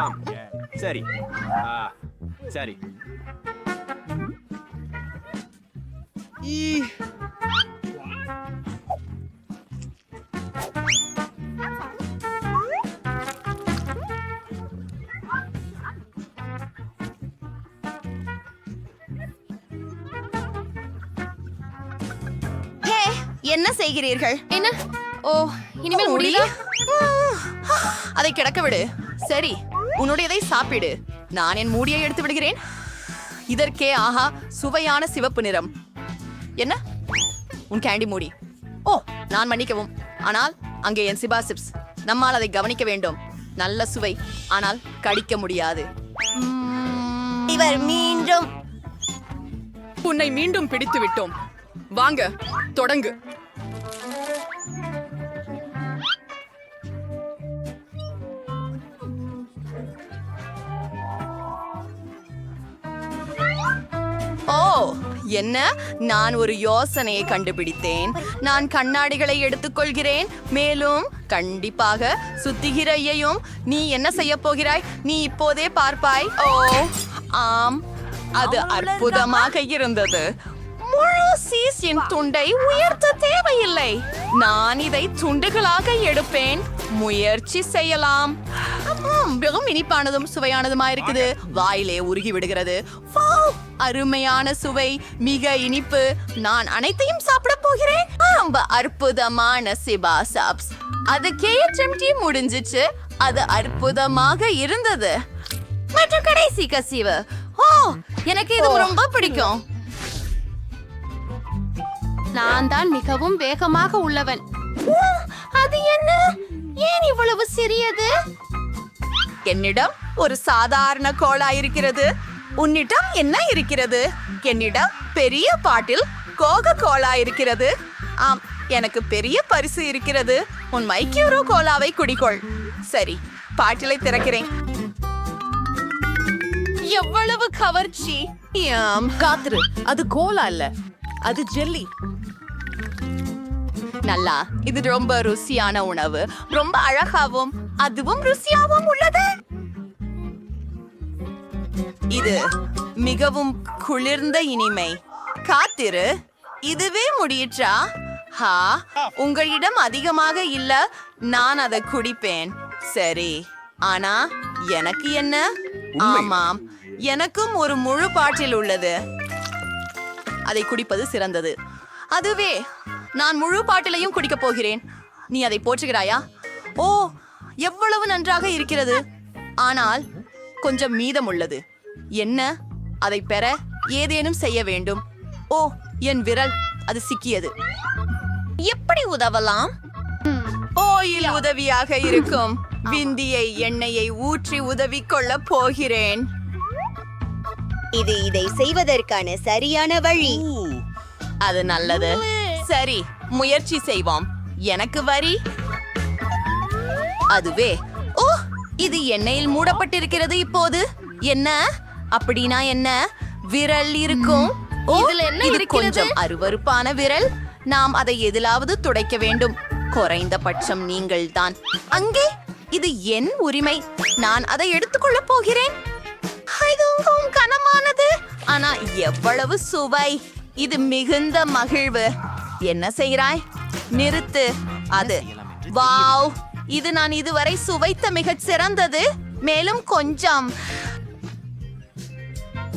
ஆம் சரி ஆ சரி ஈ ஹே என்ன செய்கிறீர்கள் என்ன ஓ இனிமேல் முடி? முடியல அதை கிடக்க விடு சரி உன்னுடையதை சாப்பிடு. நான் என் மூடியை எடுத்து விடுகிறேன். இதற்கே ஆஹா சுவையான சிவப்பு நிறம். என்ன? உன் கேண்டி மூடி. ஓ நான் மன்னிக்கவும். ஆனால் அங்கே என் சிபா சிப்ஸ் நம்மால் அதை கவனிக்க வேண்டும். நல்ல சுவை. ஆனால் கடிக்க முடியாது. இவர் மீண்டும். உன்னை மீண்டும் பிடித்து விட்டோம். வாங்க தொடங்கு. என்ன? நான் ஒரு யோசனையை கண்டுபிடித்தேன். நான் கண்ணாடிகளை எடுத்துக்கொள்கிறேன். மேலும் கண்டிப்பாக சுத்திகிரையையும் நீ என்ன செய்ய போகிறாய்? நீ இப்போதே பார்ப்பாய். ஓ ஆம். அது அற்புதமாக இருந்தது. முழு சீஸின் துண்டை உயர்த்த தேவையில்லை. நான் இதை துண்டுகளாக எடுப்பேன். முயற்சி செய்யலாம். மிகவும் இனிப்பானதும் சுவையானதுமா இருக்குது வாயிலே உருகி விடுகிறது. அருமையான சுவை மிக இனிப்பு. நான் அனைத்தையும் சாப்பிட போகிறேன். ரொம்ப அற்புதமான சிபா சாப்ஸ் அது கேஎச்எம்டி முடிஞ்சிச்சு. அது அற்புதமாக இருந்தது. மற்றும் கடைசி கசிவு. ஓ எனக்கு இது ரொம்ப பிடிக்கும். நான் தான் மிகவும் வேகமாக உள்ளவன். அது என்ன? ஏன் இவ்வளவு சிறியது? என்னிடம் ஒரு சாதாரண கோலா இருக்கிறது. உன்னிடம் என்ன இருக்கிறது? என்னிடம் பெரிய பாட்டில் கோக கோலா இருக்கிறது. ஆம் எனக்கு பெரிய பரிசு இருக்கிறது. உன் மைக்யூரோ கோலாவை குடிக்கொள். சரி பாட்டிலை திறக்கிறேன். எவ்வளவு கவர்ச்சி. காத்துரு அது கோலா இல்ல அது ஜெல்லி. நல்லா. இது ரொம்ப ருசியான உணவு. ரொம்ப அழகாவும் அதுவும் ருசியாவும் உள்ளது. இது மிகவும் குளிர்ந்த இனிமை. காத்திரு. இதுவே முடியிற்றா? ஹா உங்களிடம் அதிகமாக இல்ல நான் அதை குடிப்பேன். சரி ஆனா எனக்கு என்ன? ஆமாம் எனக்கும் ஒரு முழு பாட்டில் உள்ளது. அதை குடிப்பது சிறந்தது. அதுவே நான் முழு பாட்டிலையும் குடிக்கப் போகிறேன். நீ அதை போற்றுகிறாயா? ஓ எவ்வளவு நன்றாக இருக்கிறது. ஆனால் கொஞ்சம் மீதம் உள்ளது என்ன? அதை பெற ஏதேனும் செய்ய வேண்டும். ஓ என் விரல் அது சிக்கியது. எப்படி உதவலாம்? ஓயில் உதவியாக இருக்கும். விந்தியை எண்ணெயை ஊற்றி உதவி கொள்ள போகிறேன். இது இதை செய்வதற்கான சரியான வழி. அது நல்லது. சரி முயற்சி செய்வோம். எனக்கு வரி? அதுவே. ஓ இது எண்ணெயில் மூடப்பட்டிருக்கிறது இப்போது. என்ன? அப்படின்னா என்ன? விரல் இருக்கும். இதுல என்ன இது? கொஞ்சம் அருவருப்பான விரல். நாம் அதை எதிலாவது துடைக்க வேண்டும். குறைந்தபட்சம் நீங்கள் தான் அங்கே இது என் உரிமை. நான் அதை எடுத்துக்கொள்ள போகிறேன். கனமானது. ஆனா எவ்வளவு சுவை. இது மிகுந்த மகிழ்வு. என்ன செய்கிறாய்? நிறுத்து. அது வாவ். இது நான் இதுவரை சுவைத்த மிகச் சிறந்தது. மேலும் கொஞ்சம்.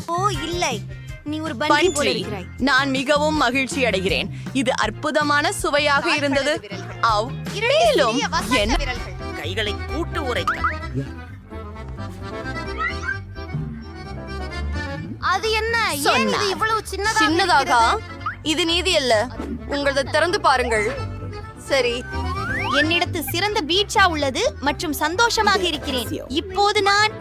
ஓ இல்லை. நீ ஒரு பன்றி நான் மிகவும் மகிழ்ச்சி அடைகிறேன். இது அற்புதமான சுவையாக இருந்தது. அவ் மேலும் என்ன? கைகளை கூட்டு உரைக்க. அது என்ன? ஏன். இது இவ்வளவு சின்னதாக? இது நீதி அல்ல. உங்களது திறந்து பாருங்கள். சரி. என்னிடத்து சிறந்த பீட்சா உள்ளது மற்றும் சந்தோஷமாக இருக்கிறேன். இப்போது நான்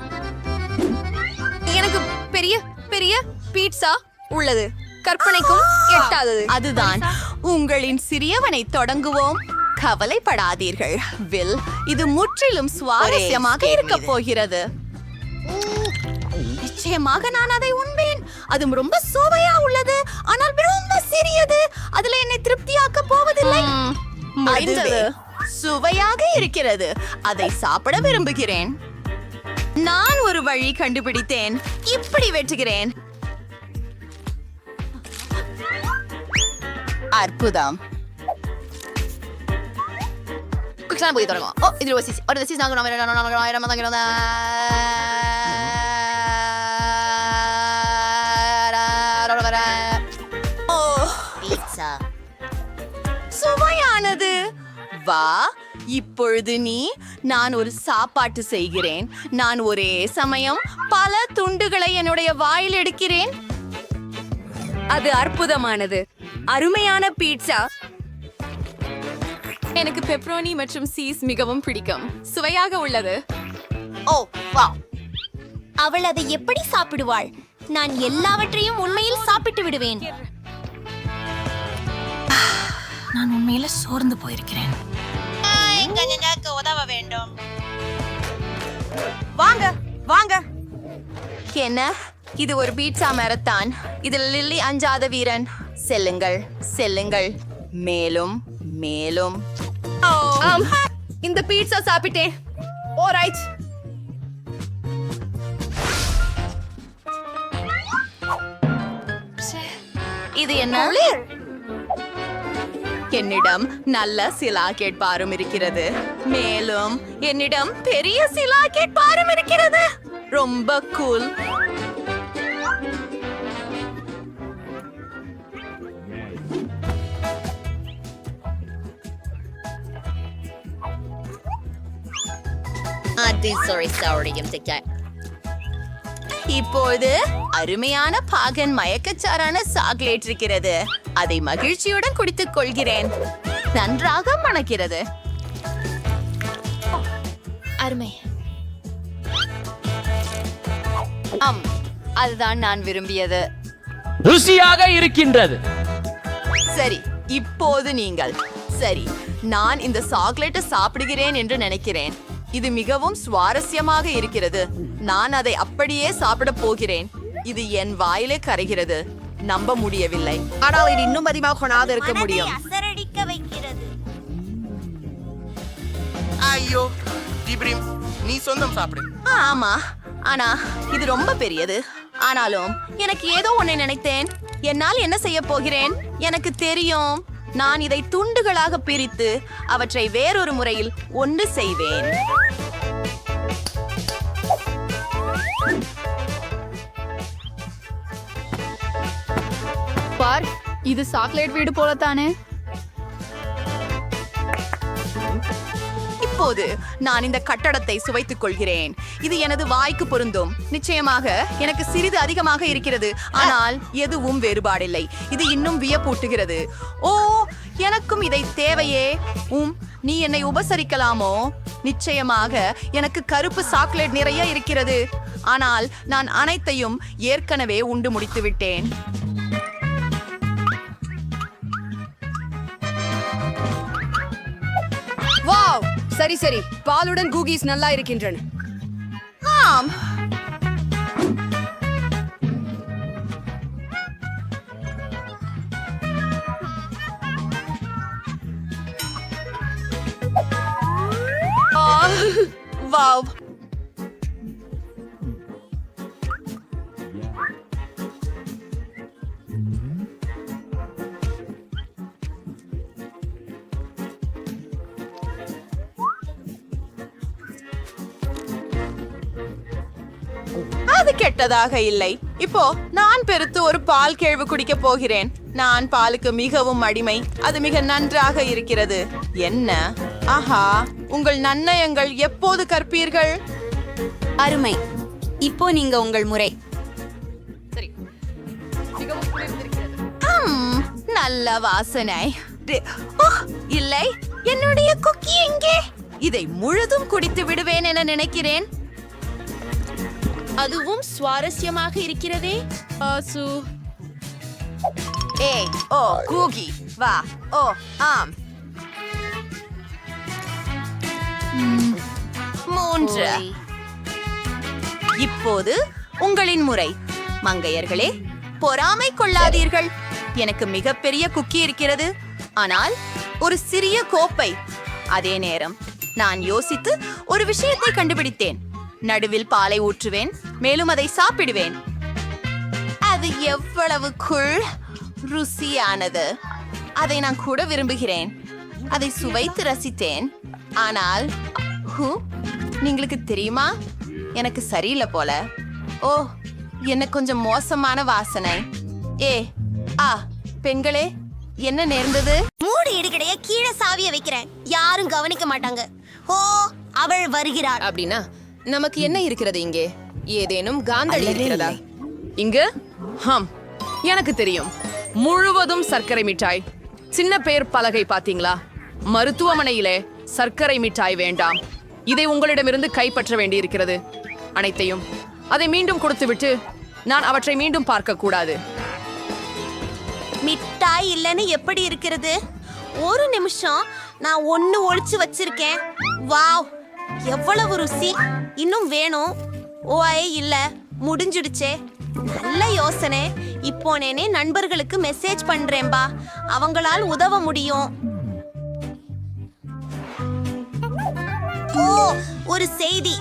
எனக்கு பெரிய பெரிய பீட்சா உள்ளது. கற்பனைக்கும் எட்டாதது. அதுதான். உங்களின் சிறியவனை தொடங்குவோம். கவலைப்படாதீர்கள். வில் இது முற்றிலும் சுவாரஸ்யமாக இருக்க போகிறது. நிச்சயமாக நான் அதை உண்பேன் அதுவும் ரொம்ப சுவையா உள்ளது ஆனால் ரொம்ப சிறியது அதுல என்னை திருப்தியாக்க போவதில்லை சுவையாக இருக்கிறது அதை சாப்பிட விரும்புகிறேன் நான் ஒரு வழி கண்டுபிடித்தேன் இப்படி வெட்டுகிறேன் அற்புதம் குயிக்ஸான போய் தொடங்கும் ஓ இதில் ஒரு சிசி ஒரு சிசி நாங்கள் நம்ம நம்ம நம்ம நம்ம ஓ வா. இப்பொழுது நீ நான் ஒரு சாப்பாட்டு செய்கிறேன். நான் ஒரே சமயம் பல துண்டுகளை என்னுடைய வாயில் எடுக்கிறேன். அது அற்புதமானது. அருமையான பீட்சா. எனக்கு பெப்ரோனி மற்றும் சீஸ் மிகவும் பிடிக்கும். சுவையாக உள்ளது. ஓ வா. அவள் அதை எப்படி சாப்பிடுவாள்? நான் எல்லாவற்றையும் உண்மையில் சாப்பிட்டு விடுவேன். உதவ வேண்டும். வாங்க வாங்க. என்ன? இது ஒரு பீட்சா மேரத்தான். இதில் லில்லி அஞ்சாத வீரன். செல்லுங்கள் செல்லுங்கள். மேலும் மேலும். இந்த பீட்சா சாப்பிட்டேன். ஓ ரைட் இது என்ன? என்னிடம் நல்ல சிலாக்கெட் பாரும் இருக்கிறது. மேலும் என்னிடம் பெரிய சிலாக்கெட் பாரும் இருக்கிறது. ரொம்ப கூல் அது சாரி சாரியும் திக்க இப்போது அருமையான பாகன் மயக்கச்சாரான சாக்லேட் இருக்கிறது. அதை மகிழ்ச்சியுடன் குடித்துக் கொள்கிறேன். நன்றாக மணக்கிறது. அருமை. ஆம் அதுதான் நான் விரும்பியது. ருசியாக இருக்கின்றது. சரி இப்போது நீங்கள். சரி நான் இந்த சாக்லேட்டை சாப்பிடுகிறேன் என்று நினைக்கிறேன். இது மிகவும் சுவாரஸ்யமாக இருக்கிறது. நான் அதை அப்படியே சாப்பிட போகிறேன். இது என் வாயிலே கரைகிறது. நம்ப முடியவில்லை. ஆனால் இது இன்னும் அதிகமாக கொண்டாது இருக்க முடியும். அசரடிக்க வைக்கிறது. ஐயோ ஜிப்ரிம் நீ சொந்தம் சாப்பிடு. ஆமா. ஆனா இது ரொம்ப பெரியது. ஆனாலும் எனக்கு ஏதோ ஒன்றை நினைத்தேன். என்னால் என்ன செய்ய போகிறேன்? எனக்கு தெரியும். நான் இதை துண்டுகளாக பிரித்து அவற்றை வேறொரு முறையில் ஒன்று செய்வேன். பார் இது சாக்லேட் வீடு போலத்தானே? இப்போது நான் இந்த கட்டடத்தை சுவைத்துக் கொள்கிறேன். இது எனது வாய்க்கு பொருந்தும். நிச்சயமாக எனக்கு சிறிது அதிகமாக இருக்கிறது. ஆனால் எதுவும் வேறுபாடில்லை. இது இன்னும் வியப்பூட்டுகிறது. ஓ எனக்கும் இதை தேவையே. உம் நீ என்னை உபசரிக்கலாமோ? நிச்சயமாக எனக்கு கருப்பு சாக்லேட் நிறைய இருக்கிறது. ஆனால் நான் அனைத்தையும் ஏற்கனவே உண்டு முடித்து விட்டேன். வாவ்! சரி சரி. பாலுடன் கூகீஸ் நல்லா இருக்கின்றன. ஆம். வாவ் அது கெட்டதாக இல்லை. இப்போ நான் பெருத்து ஒரு பால் கேழ்வு குடிக்க போகிறேன். நான் பாலுக்கு மிகவும் அடிமை. அது மிக நன்றாக இருக்கிறது. என்ன? ஆஹா. உங்கள் நன்னயங்கள் எப்போது கற்பீர்கள்? அருமை. இப்போ நீங்க உங்கள் முறை. நல்ல வாசனை. இல்லை. என்னுடைய குக்கி எங்கே? இதை முழுதும் குடித்து விடுவேன் என நினைக்கிறேன். அதுவும் சுவாரஸ்யமாக இருக்கிறதே. ஆசு. ஏய் ஓ கூகி. வா ஓ ஆம். மூன்று. இப்போது உங்களின் முறை. மங்கையர்களே பொறாமை கொள்ளாதீர்கள். எனக்கு மிகப்பெரிய குக்கி இருக்கிறது. ஆனால் ஒரு சிறிய கோப்பை. அதே நேரம் நான் யோசித்து ஒரு விஷயத்தை கண்டுபிடித்தேன். நடுவில் பாலை ஊற்றுவேன் மேலும் அதை சாப்பிடுவேன். அது எவ்வளவு குள் ருசியானது. அதை நான் கூட விரும்புகிறேன். அதை சுவைத்து ரசித்தேன். ஆனால் ஹூ நீங்களுக்கு தெரியுமா? எனக்கு சரியில்லை போல. ஓ என்ன கொஞ்சம் மோசமான வாசனை. ஏ ஆ பெண்களே என்ன நேர்ந்தது? மூடு இடுகிடைய கீழே சாவிய வைக்கிறேன். யாரும் கவனிக்க மாட்டாங்க. ஓ அவள் வருகிறாள். அப்படின்னா நமக்கு என்ன இருக்கிறது இங்கே? ஏதேனும் காந்தளி இருக்கிறதா? இங்கு ஹம் எனக்கு தெரியும். முழுவதும் சர்க்கரை மிட்டாய். சின்ன பேர் பலகை பாத்தீங்களா? மருத்துவமனையிலே சர்க்கரை மிட்டாய் வேண்டாம். இதை உங்களிடமிருந்து கைப்பற்ற வேண்டியிருக்கிறது. அனைத்தையும் அதை மீண்டும் கொடுத்துவிட்டு நான் அவற்றை மீண்டும் பார்க்க கூடாது மிட்டாய் இல்லைன்னு எப்படி இருக்கிறது? ஒரு நிமிஷம் நான் ஒண்ணு ஒழிச்சு வச்சிருக்கேன். வாவ்! எவ்வளவு ருசி! இன்னும் வேணும். ஓய் இல்ல. முடிஞ்சிடுச்சே. நல்ல யோசனை. இப்போ நேனே நண்பர்களுக்கு மெசேஜ் பண்றேன்பா. அவங்களால் உதவ முடியும். ஒரு செய்தி.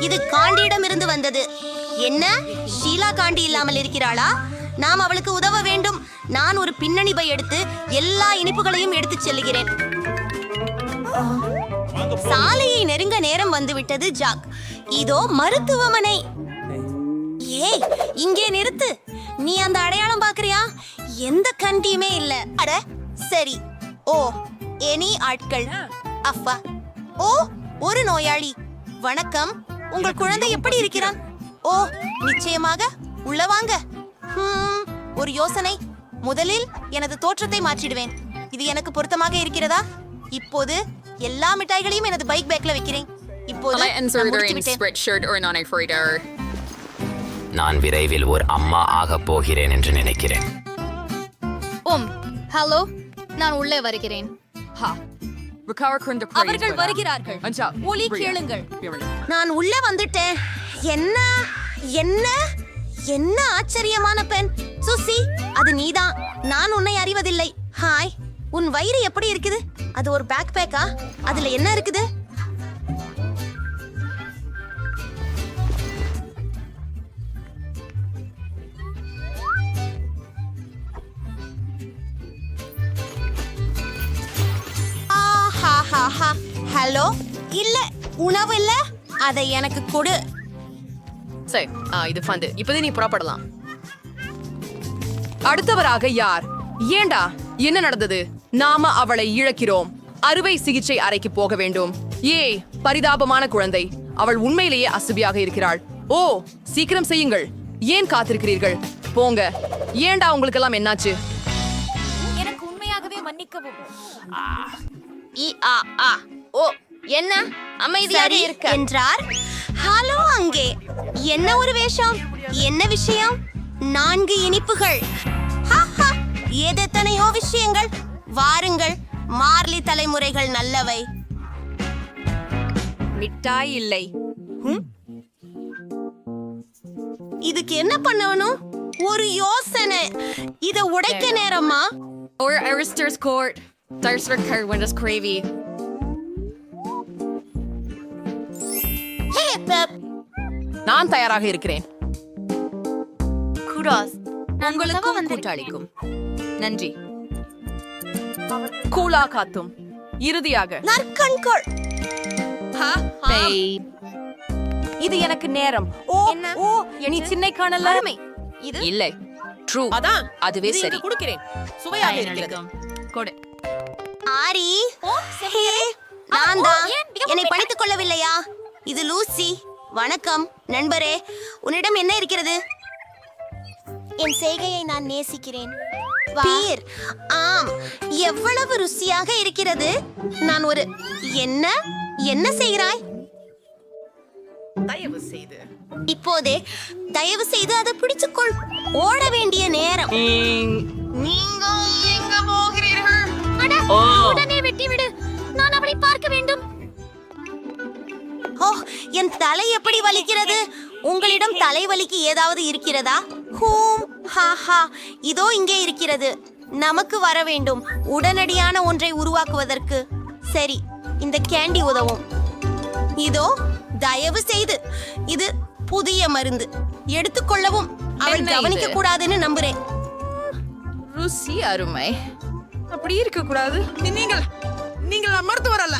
இது காண்டியிடம் இருந்து வந்தது. என்ன? ஷீலா காண்டி இல்லாமல் இருக்கிறாளா? நாம் அவளுக்கு உதவ வேண்டும். நான் ஒரு பின்னணி பை எடுத்து எல்லா இனிப்புகளையும் எடுத்துச் செல்லுகிறேன். சாலையை நெருங்க நேரம் வந்துவிட்டது ஜாக். இதோ மருத்துவமனை. ஏய் இங்கே நிறுத்து. நீ அந்த அடையாளம் பாக்குறியா எந்த கண்டியுமே இல்ல. அட சரி. ஓ எனி ஆட்கள். அப்பா ஓ ஒரு நோயாளி. வணக்கம். உங்கள் குழந்தை எப்படி இருக்கிறான்? ஓ நிச்சயமாக. உள்ள வாங்க. ஒரு யோசனை. முதலில் எனது தோற்றத்தை மாற்றிடுவேன். இது எனக்கு பொருத்தமாக இருக்கிறதா? இப்போது எல்லா மிட்டாய்களையும் எனது பைக் பேக்ல வைக்கிறேன். இப்போது நான் விரைவில் ஒரு அம்மா ஆகப் போகிறேன் என்று நினைக்கிறேன். ஓம் ஹலோ நான் உள்ளே வருகிறேன். அவர்கள் வருகிறார்கள். ஒலி கேளுங்கள். நான் உள்ள வந்துட்டேன். என்ன? என்ன? என்ன ஆச்சரியமான பெண். சுசி அது நீதான். நான் உன்னை அறிவதில்லை. ஹாய் உன் வயிறு எப்படி இருக்குது? அது ஒரு பேக் பேக்கா அதுல என்ன இருக்குது? ஹலோ இல்ல உணவு இல்ல? அதை எனக்கு கொடு. சரி இது ஃபந்து இப்போதே நீ புறப்படலாம். அடுத்தவராக யார்? ஏண்டா? என்ன நடந்தது? நாம அவளை இழக்கிறோம். அறுவை சிகிச்சை அறைக்கு போக வேண்டும். ஏய் பரிதாபமான குழந்தை. அவள் உண்மையிலேயே அசுபியாக இருக்கிறாள். ஓ சீக்கிரம் செய்யுங்கள். ஏன் காத்திருக்கிறீர்கள்? போங்க. ஏண்டா உங்களுக்கெல்லாம் என்னாச்சு? எனக்கு உண்மையாகவே மன்னிக்கவும். இ ஆ ஆ. ஓ என்ன? அமைதியாக இருக்க. என்றார். ஹலோ அங்கே. என்ன ஒரு வேஷம்? என்ன விஷயம்? நான்கு இனிப்புகள். ஹா, ஹா. ஏதெத்தனையோ விஷயங்கள். வாருங்கள் மார்லி தலைமுறைகள் நல்லவை. மிட்டாய் இல்லை. இதுக்கு என்ன பண்ணணும்? ஒரு யோசனை. இத உடைக்க நேரமா? Or Arister's court. There's for Kerwin's Cravey. நான் தயாராக இருக்கிறேன். குடாஸ் உங்களுக்கும் கூட்டாளிக்கும். நன்றி. கூலா காத்தும். இறுதியாக. நற்கண்கள். இது எனக்கு நேரம். ஓ ஓ நீ சின்னை காணல? இது? இல்லை. ட்ரூ அதான். அதுவே சரி. கொடுக்கிறேன். சுவையாக இருக்கிறது. கொடு. ஆரி. நான் தான். என்னை படித்துக் கொள்ளவில்லையா? இது லூசி. வணக்கம் நண்பரே. உன்னிடம் என்ன இருக்கிறது? என் செய்கையை நான் நேசிக்கிறேன். பீர். ஆம் எவ்வளவு ருசியாக இருக்கிறது? நான் ஒரு என்ன? என்ன செய்கிறாய்? தயவு செய்து. இப்போதே தயவு செய்து அதை பிடிச்சுக்கொள். ஓட வேண்டிய நேரம். நீங்கள் எங்க போகிறீர்கள்? உடனே வெட்டி விடு நான் அவளை பார்க்க வேண்டும். ஓ என் தலை எப்படி வலிக்கிறது? உங்களிடம் தலைவலிக்கு ஏதாவது இருக்கிறதா? ஹூம் ஹா ஹா. இதோ இங்கே இருக்கிறது. நமக்கு வர வேண்டும். உடனடியான ஒன்றை உருவாக்குவதற்கு. சரி இந்த கேண்டி உதவும். இதோ தயவு செய்து. இது புதிய மருந்து. எடுத்துக்கொள்ளவும் அவள்? கவனிக்க கூடாதுன்னு நம்புறேன். ருசி அருமை. அப்படி இருக்க கூடாது. நீங்கள் நீங்கள் மருத்துவர் அல்ல.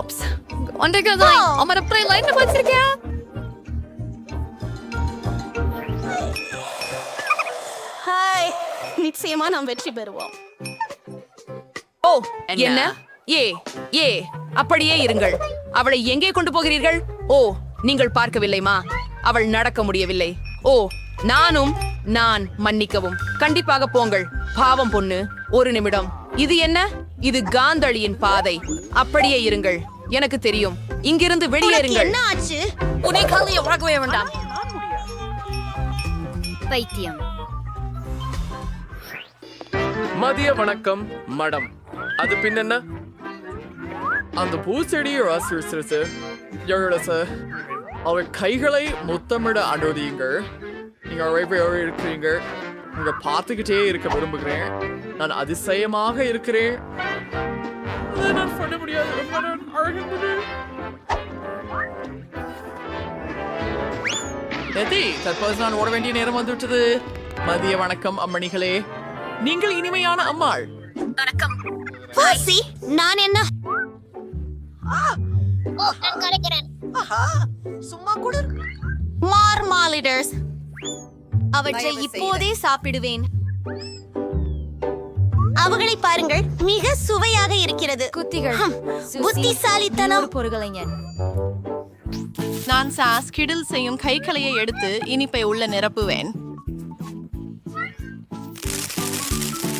ஓப்ஸ் ஒன்றைக்கு அமர ப்ரை லைன் வச்சிருக்கியா ஹாய் நிச்சயமா நாம் வெற்றி பெறுவோம். ஓ என்ன? ஏ ஏ அப்படியே இருங்கள். அவளை எங்கே கொண்டு போகிறீர்கள்? ஓ நீங்கள் பார்க்கவில்லைமா. அவள் நடக்க முடியவில்லை. ஓ நானும் நான் மன்னிக்கவும். கண்டிப்பாக போங்கள். பாவம் பொண்ணு ஒரு நிமிடம். இது என்ன? இது காந்தளியின் பாதை. அப்படியே இருங்கள். எனக்கு தெரியும். இங்கிருந்து வெளியேறுங்கள். என்ன ஆச்சு? உன்னை கல்வியை உறக்கவே வேண்டாம். பைத்தியம். மதிய வணக்கம் மடம். அது பின்னென்ன அந்த பூச்செடியை ரசிச்சு எழுத அவர் கைகளை முத்தமிட அனுமதியுங்கள். நீங்க அழைப்பையோடு இருக்கிறீங்க. உங்க பார்த்துக்கிட்டே இருக்க விரும்புகிறேன். நான் அதிசயமாக இருக்கிறேன். நான் சொல்ல முடியாது. நான். எதி தற்போது நான் ஓட வேண்டிய நேரம் வந்துவிட்டது. மதிய வணக்கம் அம்மணிகளே. நீங்கள் இனிமையான அம்மாள். வாசி நான் என்ன? சும்மா கூட. மார்மாலிடர்ஸ். அவற்றை இப்போதே சாப்பிடுவேன். அவகளை பாருங்கள் மிக சுவையாக இருக்கிறது. குத்திகள். புத்திசாலித்தனம். பொருகலைஞன் நான் சாஸ் கிடில் செய்யும் கைக்கலையை எடுத்து இனிப்பை உள்ள நிரப்புவேன்.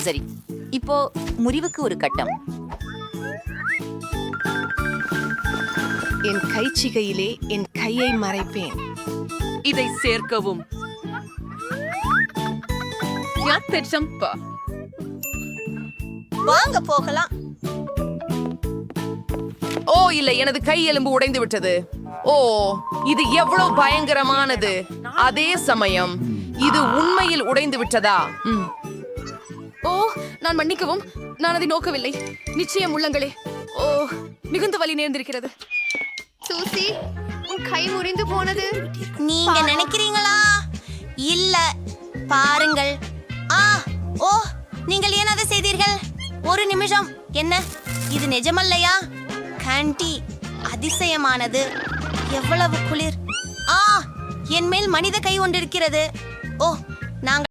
சரி இப்போ முறிவுக்கு ஒரு கட்டம். என் கைச்சிகையிலே என் கையை மறைப்பேன். இதை சேர்க்கவும். வாங்க போகலாம். ஓ இல்லை எனது கை எலும்பு உடைந்து விட்டது. ஓ இது எவ்வளவு பயங்கரமானது. அதே சமயம் இது உண்மையில் உடைந்து விட்டதா? ம். ஓ நான் மன்னிக்கவும் நான் அதை நோக்கவில்லை. நிச்சயம் உள்ளங்களே. ஓ மிகுந்த வலி நேர்ந்திருக்கிறது. சூசி உன் கை முறிந்து போனது. நீங்க நினைக்கிறீங்களா? இல்ல பாருங்கள். ஆ ஓ நீங்கள் ஏன் அதை செய்தீர்கள்? ஒரு நிமிஷம். என்ன? இது நிஜமல்லையா? கண்டி அதிசயமானது. எவ்வளவு குளிர். ஆ என் மேல் மனித கை ஒன்றிருக்கிறது. ஓ நாங்கள்